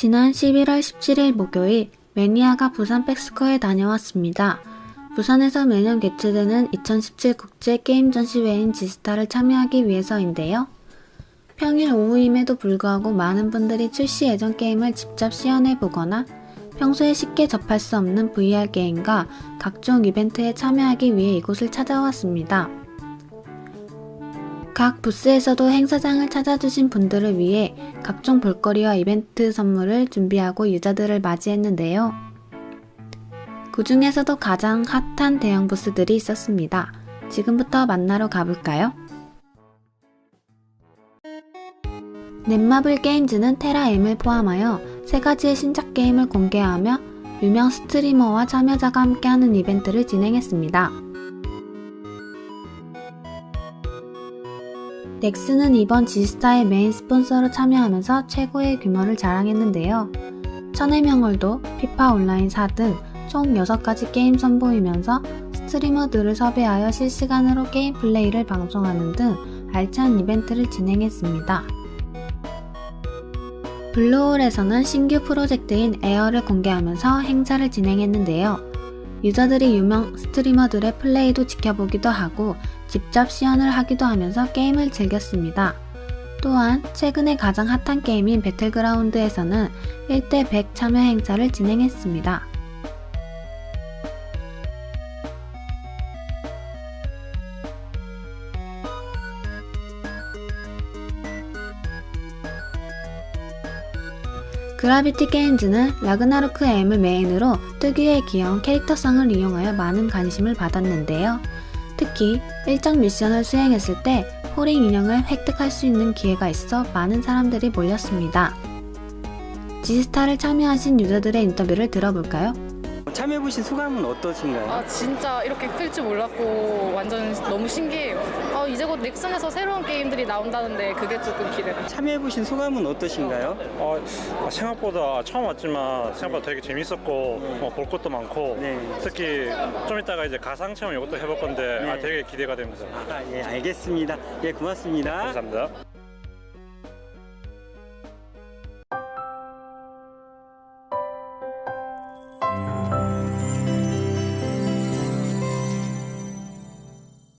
지난 11월 17일 목요일 매니아가 부산 백스커에 다녀왔습니다. 부산에서 매년 개최되는 2017 국제 게임 전시회인 지스타를 참여하기 위해서인데요. 평일 오후임에도 불구하고 많은 분들이 출시 예정 게임을 직접 시연해 보거나 평소에 쉽게 접할 수 없는 VR 게임과 각종 이벤트에 참여하기 위해 이곳을 찾아왔습니다. 각 부스에서도 행사장을 찾아주신 분들을 위해 각종 볼거리와 이벤트 선물을 준비하고 유저들을 맞이했는데요. 그 중에서도 가장 핫한 대형 부스들이 있었습니다. 지금부터 만나러 가볼까요? 넷마블 게임즈는 테라M을 포함하여 세 가지의 신작 게임을 공개하며 유명 스트리머와 참여자가 함께하는 이벤트를 진행했습니다. 넥슨은 이번 지스타의 메인 스폰서로 참여하면서 최고의 규모를 자랑했는데요. 천의 명월도, 피파 온라인 4등 총 6가지 게임 선보이면서 스트리머들을 섭외하여 실시간으로 게임 플레이를 방송하는 등 알찬 이벤트를 진행했습니다. 블루홀에서는 신규 프로젝트인 에어를 공개하면서 행사를 진행했는데요. 유저들이 유명 스트리머들의 플레이도 지켜보기도 하고 직접 시연을 하기도 하면서 게임을 즐겼습니다. 또한 최근에 가장 핫한 게임인 배틀그라운드에서는 1대100 참여 행사를 진행했습니다. 그라비티 게임즈는 라그나로크 M을 메인으로 특유의 귀여운 캐릭터성을 이용하여 많은 관심을 받았는데요. 특히 일정 미션을 수행했을 때 호링 인형을 획득할 수 있는 기회가 있어 많은 사람들이 몰렸습니다. 지스타를 참여하신 유저들의 인터뷰를 들어볼까요? 참여해보신 소감은 어떠신가요? 아 진짜 이렇게 클 줄 몰랐고 완전 너무 신기해요. 아, 이제 곧 넥슨에서 새로운 게임들이 나온다는데 그게 조금 기대돼. 참여해보신 소감은 어떠신가요? 어, 아, 생각보다 처음 왔지만 생각보다 되게 재밌었고 어, 볼 것도 많고 네. 특히 좀 이따가 이제 가상 체험 이것도 해볼 건데 아, 네. 되게 기대가 됩니다. 아, 예, 알겠습니다. 예, 고맙습니다. 감사합니다.